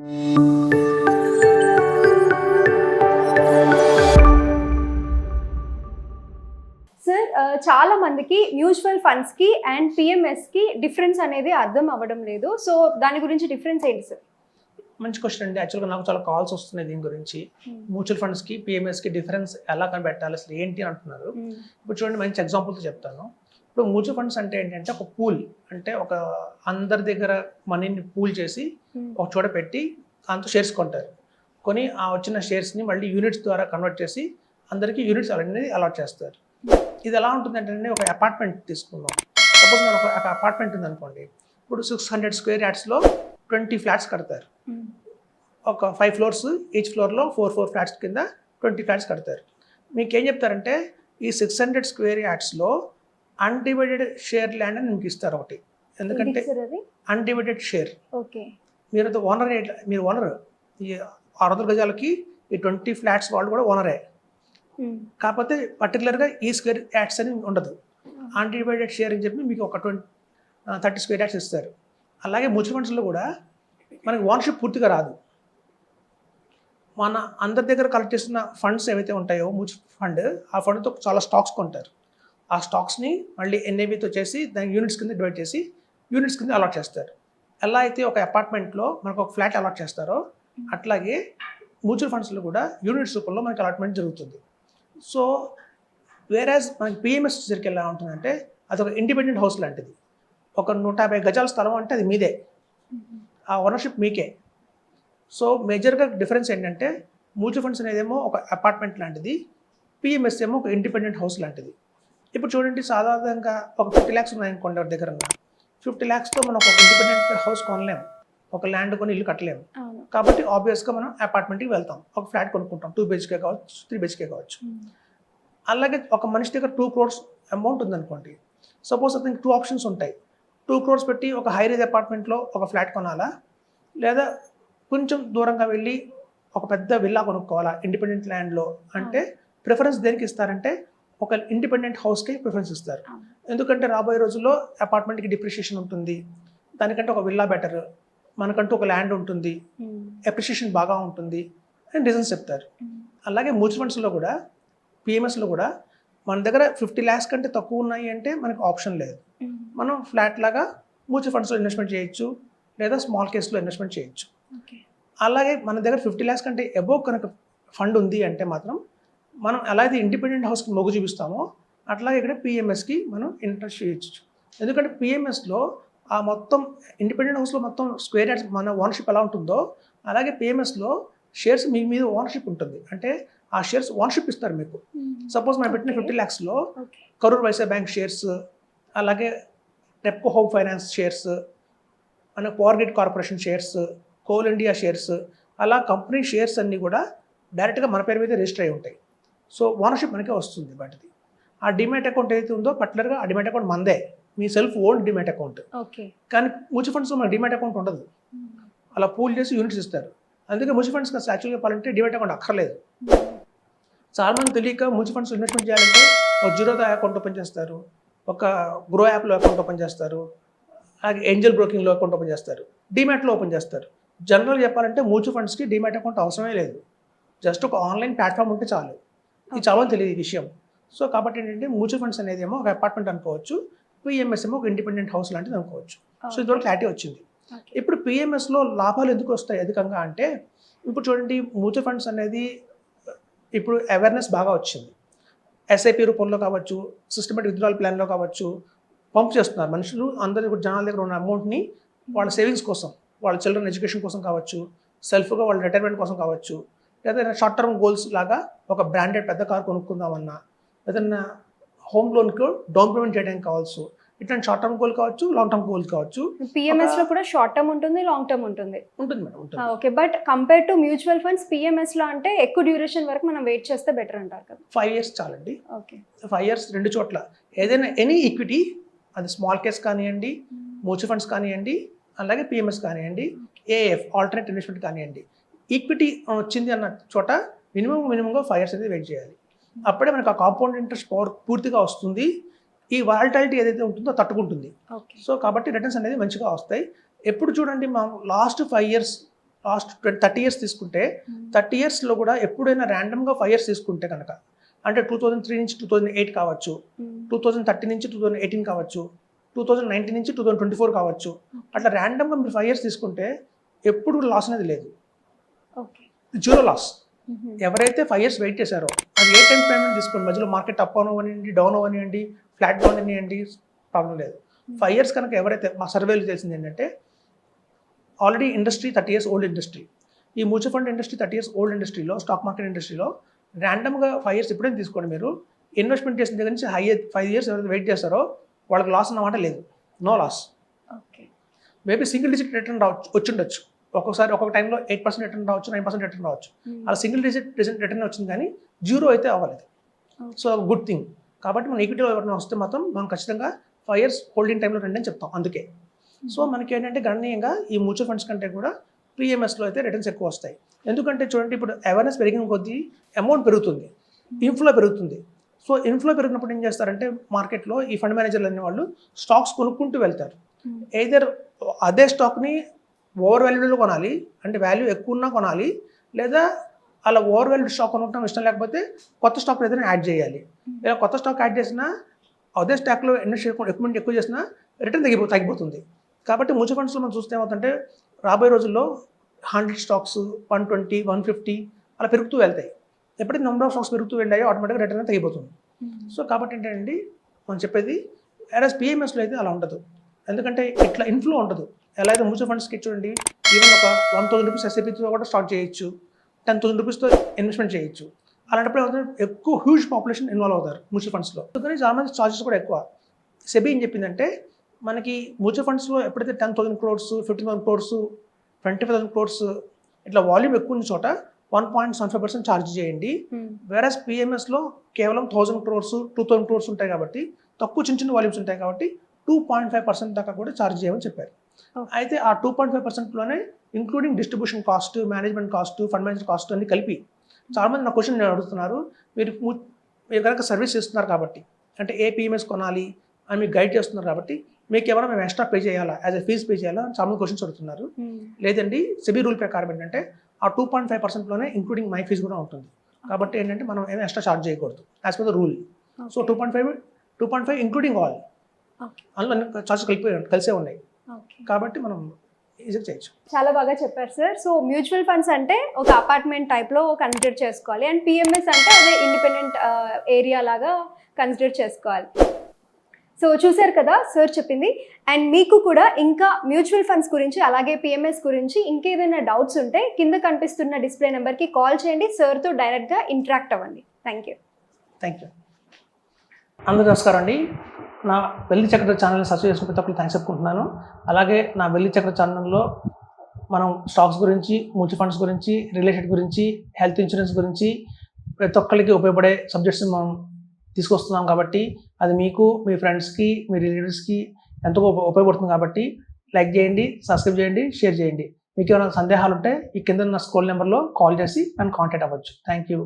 Sir చాలా మందికి mutual ఫండ్స్కి అండ్ పిఎంఎస్కి డిఫరెన్స్ అనేది అర్థం అవ్వడం లేదు. సో దాని గురించి డిఫరెన్స్ ఏంటి సార్? మంచి క్వశ్చన్ అండి. యాక్చువల్గా నాకు చాలా కాల్స్ వస్తున్నాయి దీని గురించి. మ్యూచువల్ ఫండ్స్కి పిఎంఎస్కి డిఫరెన్స్ ఎలా కనిపెట్టాలి అసలు ఏంటి అంటున్నారు. ఇప్పుడు చూడండి మంచి ఎగ్జాంపుల్తో చెప్తాను. ఇప్పుడు మ్యూచువల్ ఫండ్స్ అంటే ఏంటంటే ఒక పూల్ అంటే ఒక అందరి దగ్గర మనీని పూల్ చేసి ఒక చోట పెట్టి దాంతో షేర్స్ కొంటారు. కొని ఆ వచ్చిన షేర్స్ని మళ్ళీ యూనిట్స్ ద్వారా కన్వర్ట్ చేసి అందరికీ యూనిట్స్ అనేది అలాట్ చేస్తారు. ఇది ఎలా ఉంటుందంటే ఒక అపార్ట్మెంట్ తీసుకుందాం. సపోజ్ మన ఒక అపార్ట్మెంట్ ఉందనుకోండి ఇప్పుడు సిక్స్ హండ్రెడ్ స్క్వేర్ యార్డ్స్లో ట్వంటీ ఫ్లాట్స్ కడతారు. ఒక ఫైవ్ ఫ్లోర్స్ ఈచ్ ఫ్లోర్లో ఫోర్ ఫోర్ ఫ్లాట్స్ కింద ట్వంటీ ఫ్లాట్స్ కడతారు. మీకు ఏం చెప్తారంటే ఈ సిక్స్ హండ్రెడ్ స్క్వేర్ యార్డ్స్లో అన్డివైడెడ్ షేర్ ల్యాండ్ అని మీకు ఇస్తారు ఒకటి. ఎందుకంటే అన్డివైడెడ్ షేర్ ఓకే. మీరు ఓనర్ మీరు ఓనర్ ఈ ఆరు వందల గజాలకి ఈ ట్వంటీ ఫ్లాట్స్ వాళ్ళు కూడా ఓనరే కాకపోతే పర్టికులర్గా ఈ స్క్వేర్ యాడ్స్ అని ఉండదు. అన్డివైడెడ్ షేర్ అని చెప్పి మీకు ఒక ట్వంటీ థర్టీ స్క్వేర్ యాడ్స్ ఇస్తారు. అలాగే మ్యూచువల్ ఫండ్స్లో కూడా మనకి ఓనర్షిప్ పూర్తిగా రాదు. మన అందరి దగ్గర కలెక్ట్ చేసిన ఫండ్స్ ఏవైతే ఉంటాయో మ్యూచువల్ ఫండ్ ఆ ఫండ్తో చాలా స్టాక్స్ కొంటారు. ఆ స్టాక్స్ని మళ్ళీ ఎన్ఏబితో చేసి దాని యూనిట్స్ కింద డివైడ్ చేసి యూనిట్స్ కింద అలాట్ చేస్తారు. ఎలా అయితే ఒక అపార్ట్మెంట్లో మనకు ఒక ఫ్లాట్ అలాట్ చేస్తారో అట్లాగే మ్యూచువల్ ఫండ్స్లో కూడా యూనిట్స్ రూపంలో మనకి అలాట్మెంట్ జరుగుతుంది. సో వేరేజ్ మనకి పిఎంఎస్ దగ్గరికి ఎలా ఉంటుందంటే అది ఒక ఇండిపెండెంట్ హౌస్ లాంటిది. ఒక నూట యాభై గజాల స్థలం అంటే అది మీదే. ఆ ఓనర్షిప్ మీకే. సో మేజర్గా డిఫరెన్స్ ఏంటంటే మ్యూచువల్ ఫండ్స్ అనేదేమో ఒక అపార్ట్మెంట్ లాంటిది పిఎంఎస్ ఏమో ఒక ఇండిపెండెంట్ హౌస్ లాంటిది. ఇప్పుడు చూడండి సాధారణంగా ఒక ఫిఫ్టీ ల్యాక్స్ ఉన్నాయనుకోండి ఎవరి దగ్గర ఫిఫ్టీ ల్యాక్స్తో మనం ఒక ఇండిపెండెంట్ హౌస్ కొనలేము. ఒక ల్యాండ్ కొని ఇల్లు కట్టలేము. కాబట్టి ఆబ్వియస్గా మనం అపార్ట్మెంట్కి వెళ్తాం. ఒక ఫ్లాట్ కొనుక్కుంటాం. టూ బిహెచ్కే కావచ్చు త్రీ బిహెచ్కే కావచ్చు. అలాగే ఒక మనిషి దగ్గర టూ క్రోర్స్ అమౌంట్ ఉందనుకోండి సపోజ్ అతనికి టూ ఆప్షన్స్ ఉంటాయి. టూ క్రోర్స్ పెట్టి ఒక హై రేజ్ అపార్ట్మెంట్లో ఒక ఫ్లాట్ కొనాలా? లేదా కొంచెం దూరంగా వెళ్ళి ఒక పెద్ద విల్లా కొనుక్కోవాలా? ఇండిపెండెంట్ ల్యాండ్లో అంటే ప్రిఫరెన్స్ దేనికి ఇస్తారంటే ఒక ఇండిపెండెంట్ హౌస్కి ప్రిఫరెన్స్ ఇస్తారు. ఎందుకంటే రాబోయే రోజుల్లో అపార్ట్మెంట్కి డిప్రిషియేషన్ ఉంటుంది. దానికంటే ఒక విల్లా బెటర్ మనకంటూ ఒక ల్యాండ్ ఉంటుంది. అప్రిషియేషన్ బాగా ఉంటుంది అని రీజన్స్ చెప్తారు. అలాగే మ్యూచువల్ ఫండ్స్లో కూడా పిఎంఎస్లో కూడా మన దగ్గర ఫిఫ్టీ ల్యాక్స్ కంటే తక్కువ ఉన్నాయి అంటే మనకు ఆప్షన్ లేదు. మనం ఫ్లాట్ లాగా మ్యూచువల్ ఫండ్స్లో ఇన్వెస్ట్మెంట్ చేయొచ్చు లేదా స్మాల్ కేస్లో ఇన్వెస్ట్మెంట్ చేయొచ్చు. అలాగే మన దగ్గర ఫిఫ్టీ ల్యాక్స్ కంటే అబోవ్ కనుక ఫండ్ ఉంది అంటే మాత్రం మనం ఎలా అయితే ఇండిపెండెంట్ హౌస్కి మొగ్గు చూపిస్తామో అట్లాగే ఇక్కడ పిఎంఎస్కి మనం ఇంట్రెస్ట్ చేయొచ్చు. ఎందుకంటే పిఎంఎస్లో ఆ మొత్తం ఇండిపెండెంట్ హౌస్లో మొత్తం స్క్వేర్ యార్డ్స్ మన ఓనర్షిప్ ఎలా ఉంటుందో అలాగే పిఎంఎస్లో షేర్స్ మీ మీద ఓనర్షిప్ ఉంటుంది. అంటే ఆ షేర్స్ ఓనర్షిప్ ఇస్తారు మీకు. సపోజ్ మనం పెట్టిన. ఫిఫ్టీ ల్యాక్స్లో కరూర్ వైశ్య బ్యాంక్ షేర్స్ అలాగే రెప్కో హోమ్ ఫైనాన్స్ షేర్స్ మన Power Grid Corporation shares Coal India shares అలా కంపెనీ షేర్స్ అన్నీ కూడా డైరెక్ట్గా మన పేరు మీద రిజిస్టర్ అయి ఉంటాయి. సో ఓనర్షిప్ మనకే వస్తుంది వాటిది. ఆ డిమాట్ అకౌంట్ ఏదైతే ఉందో పర్టికులర్గా ఆ డిమాట్ అకౌంట్ మందే. మీ self own demat account. Okay. కానీ మ్యూచువల్ ఫండ్స్లో మన డిమాట్ అకౌంట్ ఉండదు. అలా పూల్ చేసి యూనిట్స్ ఇస్తారు. అందుకే మ్యూచువల్ ఫండ్స్ కాస్త యాక్చువల్గా చెప్పాలంటే డిమాట్ అకౌంట్ అక్కర్లేదు. చాలా మంది తెలియక మ్యూచువల్ ఫండ్స్ ఇన్వెస్ట్మెంట్ చేయాలంటే ఒక జీరోదా అకౌంట్ ఓపెన్ చేస్తారు. ఒక గ్రో యాప్లో అకౌంట్ ఓపెన్ చేస్తారు. అలాగే ఏంజల్ బ్రోకింగ్లో అకౌంట్ ఓపెన్ చేస్తారు. డిమాట్లో ఓపెన్ చేస్తారు. జనరల్ చెప్పాలంటే మ్యూచువల్ ఫండ్స్కి డిమాట్ అకౌంట్ అవసరమే లేదు. జస్ట్ ఒక ఆన్లైన్ ప్లాట్ఫామ్ ఉంటే చాలు. ఇది చాలా తెలియదు ఈ విషయం. సో కాబట్టి ఏంటంటే మ్యూచువల్ ఫండ్స్ అనేది ఏమో ఒక అపార్ట్మెంట్ అనుకోవచ్చు పిఎంఎస్ ఏమో ఒక ఇండిపెండెంట్ హౌస్ లాంటిది అనుకోవచ్చు. సో ఇదివరకు క్లారిటీ వచ్చింది. ఇప్పుడు పిఎంఎస్లో లాభాలు ఎందుకు వస్తాయి అధికంగా అంటే ఇప్పుడు చూడండి మ్యూచువల్ ఫండ్స్ అనేది ఇప్పుడు అవేర్నెస్ బాగా వచ్చింది. ఎస్ఐపి రూపంలో కావచ్చు సిస్టమేటిక్ విత్డ్రాల్ ప్లాన్లో కావచ్చు పంప్ చేస్తున్నారు. మనుషులు అందరి ఇప్పుడు జనాల దగ్గర ఉన్న అమౌంట్ని వాళ్ళ సేవింగ్స్ కోసం వాళ్ళ చిల్డ్రన్ ఎడ్యుకేషన్ కోసం కావచ్చు సెల్ఫ్గా వాళ్ళ రిటైర్మెంట్ కోసం కావచ్చు లేదా షార్ట్ టర్మ్ గోల్స్ లాగా ఒక బ్రాండెడ్ పెద్ద కార్ కొనుక్కుందామన్నా ఏదన్నా హోమ్ లోన్కి డౌన్ పేమెంట్ చేయడానికి కావచ్చు ఇట్లాంటి షార్ట్ టర్మ్ గోల్ కావచ్చు లాంగ్ టర్మ్ గోల్ కావచ్చు పిఎంఎస్లో కూడా షార్ట్ టర్మ్ ఉంటుంది లాంగ్ టర్మ్ ఉంటుంది. ఉంటుంది మేడం ఉంటుంది. Okay but compare to mutual funds పిఎంఎస్లో అంటే ఎక్కువ డ్యూరేషన్ వరకు మనం వెయిట్ చేస్తే బెటర్ అంటారు కదా. ఫైవ్ ఇయర్స్ చాలండి. ఓకే ఫైవ్ ఇయర్స్ రెండు చోట్ల. ఏదైనా ఎనీ ఈక్విటీ అది స్మాల్ కేస్ కానివ్వండి మ్యూచువల్ ఫండ్స్ కానివ్వండి అలాగే పిఎంఎస్ కానివ్వండి ఏఎఫ్ ఆల్టర్నేట్ ఇన్వెస్ట్మెంట్ కానివ్వండి. ఈక్విటీ వచ్చింది అన్న చోట మినిమం మినిమంగా ఫైవ్ ఇయర్స్ అనేది వెయిట్ చేయాలి. అప్పుడే మనకు ఆ కాంపౌండ్ ఇంట్రెస్ట్ పవర్ పూర్తిగా వస్తుంది. ఈ వాలటాలిటీ ఏదైతే ఉంటుందో తట్టుకుంటుంది. సో కాబట్టి రిటర్న్స్ అనేది మంచిగా వస్తాయి. ఎప్పుడు చూడండి మా last five years last thirty years తీసుకుంటే థర్టీ ఇయర్స్లో కూడా ఎప్పుడైనా ర్యాండమ్గా ఫైవ్ ఇయర్స్ తీసుకుంటే కనుక అంటే టూ థౌజండ్ త్రీ నుంచి టూ థౌజండ్ ఎయిట్ కావచ్చు టూ థౌజండ్ థర్టీ నుంచి టూ థౌజండ్ ఎయిటీన్ కావచ్చు టూ థౌజండ్ నైన్టీన్ నుంచి టూ థౌజండ్ ట్వంటీ ఫోర్ కావచ్చు అట్లా ర్యాండమ్గా మీరు ఫైవ్ ఇయర్స్ తీసుకుంటే ఎప్పుడు లాస్ అనేది లేదు. జీరో లాస్ ఎవరైతే ఫైవ్ ఇయర్స్ వెయిట్ చేశారో అది ఏ టైం పేమెంట్ తీసుకోండి. మధ్యలో మార్కెట్ అప్ అవనివ్వండి డౌన్ అవనివ్వండి ఫ్లాట్ డౌన్ అనివ్వండి ప్రాబ్లం లేదు. ఫైవ్ ఇయర్స్ కనుక ఎవరైతే మా సర్వేలు తెలిసింది ఏంటంటే already industry thirty years old industry ఈ mutual fund industry thirty years old ఇండస్ట్రీలో స్టాక్ మార్కెట్ ఇండస్ట్రీలో ర్యాండమ్గా ఫైవ్ ఇయర్స్ ఎప్పుడైనా తీసుకోండి మీరు? ఇన్వెస్ట్మెంట్ చేసిన దగ్గర నుంచి హై ఫైవ్ ఇయర్స్ ఎవరైతే వెయిట్ చేస్తారో వాళ్ళకి లాస్ అన్నమాట లేదు. No loss okay maybe single digit return రావచ్చు వచ్చిండొచ్చు ఒక్కొక్కసారి ఒక్కొక్క టైంలో ఎయిట్ పర్సెంట్ రిటర్న్ రావచ్చు నైన్ పర్సెంట్ రిటర్న్ రావచ్చు. అలా సింగిల్ డిజిట్ రిజల్ట్ రిటర్న్ వచ్చింది కానీ జీరో అయితే అవ్వలేదు. సో గుడ్ థింగ్ కాబట్టి మన ఈక్విటీలో ఎవరైనా వస్తే మాత్రం మనం ఖచ్చితంగా ఫైవ్ ఇయర్స్ హోల్డింగ్ టైంలో రండి అని చెప్తాం అందుకే. సో మనకి ఏంటంటే గణనీయంగా ఈ మ్యూచువల్ ఫండ్స్ కంటే కూడా ప్రీఎంఎస్లో అయితే రిటర్న్స్ ఎక్కువ వస్తాయి. ఎందుకంటే చూడండి ఇప్పుడు అవేర్నెస్ పెరిగిన కొద్దీ అమౌంట్ పెరుగుతుంది. ఇన్ఫ్లో పెరుగుతుంది. సో ఇన్ఫ్లో పెరిగినప్పుడు ఏం చేస్తారంటే మార్కెట్లో ఈ ఫండ్ మేనేజర్లు అనే వాళ్ళు స్టాక్స్ కొనుక్కుంటూ వెళ్తారు. ఎయిదర్ అదే స్టాక్ని ఓవర్ వాల్యూలో కొనాలి. అంటే వాల్యూ ఎక్కువ ఉన్నా కొనాలి. లేదా అలా ఓవర్ వాల్యూ స్టాక్ కొనుక్కోవడం ఇష్టం లేకపోతే కొత్త స్టాక్ ఏదైనా యాడ్ చేయాలి. ఇలా కొత్త స్టాక్ యాడ్ చేసినా అదే స్టాక్లో ఇన్వెస్ట్ ఎక్కువ ఎక్కువ చేసినా రిటర్న్ తగ్గిపో తగ్గిపోతుంది. కాబట్టి మ్యూచువల్ ఫండ్స్లో మనం చూస్తే ఏమవుతుందంటే రాబోయే రోజుల్లో hundred stocks one twenty one fifty అలా పెరుగుతూ వెళ్తాయి. ఎప్పుడైతే నెంబర్ ఆఫ్ స్టాక్స్ పెరుగుతూ వెళ్ళాయో ఆటోమేటిక్గా రిటర్న్ తగ్గిపోతుంది. సో కాబట్టి ఏంటంటే మనం చెప్పేది యాజ్ పిఎంఎస్లో అయితే అలా ఉండదు. ఎందుకంటే ఇట్లా ఇన్ఫ్లో ఉండదు. ఎలా అయితే మ్యూచువల్ ఫండ్స్కి చూడండి ఈవెన్ ఒక వన్ థౌసండ్ రూపీస్ ఎస్ఐపితో కూడా స్టార్ట్ చేయొచ్చు టెన్ థౌసండ్ రూపీస్తో ఇన్వెస్ట్మెంట్ చేయొచ్చు. అలాంటప్పుడు ఎక్కువ హ్యూజ్ పాపులేషన్ ఇన్వాల్వ్ అవుతారు మ్యూచువల్ ఫండ్స్లో అందుకని చాలా మంది చార్జెస్ కూడా ఎక్కువ. సెబీ ఏం చెప్పిందంటే మనకి మ్యూచువల్ ఫండ్స్లో ఎప్పుడైతే ten thousand crores fifteen thousand crores twenty five thousand crores ఇట్లా వాల్యూమ్ ఎక్కువ ఉన్న చోట one point seven five percent charge చేయండి. వేరస్ పిఎంఎస్లో కేవలం thousand crores two thousand crores ఉంటాయి కాబట్టి తక్కువ చిన్న చిన్న వాల్యూమ్స్ ఉంటాయి కాబట్టి టూ పాయింట్ ఫైవ్ పర్సెంట్ దాకా కూడా ఛార్జ్ చేయమని చెప్పారు. అయితే ఆ two point five పర్సెంట్లోనే including distribution cost management cost fund manager cost అన్ని కలిపి చాలామంది నా క్వశ్చన్ నేను అడుగుతున్నారు. మీరు మీరు కనుక సర్వీస్ చేస్తున్నారు కాబట్టి అంటే ఏ పిఎంఎస్ కొనాలి అని మీకు గైడ్ చేస్తున్నారు కాబట్టి మీకు ఏమైనా మేము ఎక్స్ట్రా పే చేయాలా? యాజ్ ఎ ఫీజ్ పే చేయాలా? చాలా క్వశ్చన్స్ అడుగుతున్నారు. లేదండి సెబీ రూల్ ప్రకారం ఏంటంటే ఆ టూ పాయింట్ ఫైవ్ పర్సెంట్లోనే ఇంక్లూడింగ్ మై ఫీజ్ కూడా ఉంటుంది. కాబట్టి ఏంటంటే మనం ఏమైనా ఎక్స్ట్రా చార్జ్ చేయకూడదు. As per the rule so two point five two point five including all. అందులో చార్జెస్ కలిపి కలిసే ఉన్నాయి. కాబట్టి మనం ఈజీగా చేయొచ్చు. చాలా బాగా చెప్పారు సార్ సో మ్యూచువల్ ఫండ్స్ అంటే ఒక అపార్ట్మెంట్ టైప్లో కన్సిడర్ చేసుకోవాలి. అండ్ పిఎంఎస్ అంటే అదే ఇండిపెండెంట్ ఏరియా లాగా కన్సిడర్ చేసుకోవాలి. సో చూశారు కదా సార్ చెప్పింది. అండ్ మీకు కూడా ఇంకా మ్యూచువల్ ఫండ్స్ గురించి అలాగే పిఎంఎస్ గురించి ఇంకేదైనా డౌట్స్ ఉంటే కింద కనిపిస్తున్న డిస్ప్లే నెంబర్కి కాల్ చేయండి. సార్తో డైరెక్ట్గా ఇంటరాక్ట్ అవ్వండి. థ్యాంక్ యూ థ్యాంక్ యూ అందరూ నమస్కారం అండి. నా వెల్లి చక్ర ఛానల్ని సబ్స్క్రైబ్ చేసుకుని ప్రతి ఒక్కరు థ్యాంక్స్ చెప్పుకుంటున్నాను. అలాగే నా వెల్లి చక్ర ఛానల్లో మనం స్టాక్స్ గురించి మ్యూచువల్ ఫండ్స్ గురించి రిలేటెడ్ గురించి హెల్త్ ఇన్సూరెన్స్ గురించి ప్రతి ఒక్కరికి ఉపయోగపడే సబ్జెక్ట్స్ మనం తీసుకొస్తున్నాం కాబట్టి అది మీకు మీ ఫ్రెండ్స్కి మీ రిలేటివ్స్కి ఎంతో ఉపయోగపడుతుంది కాబట్టి లైక్ చేయండి సబ్స్క్రైబ్ చేయండి షేర్ చేయండి. మీకు ఏమైనా సందేహాలు ఉంటే ఈ కింద ఉన్న స్కూల్ నెంబర్లో కాల్ చేసి నన్ను కాంటాక్ట్ అవ్వచ్చు. Thank you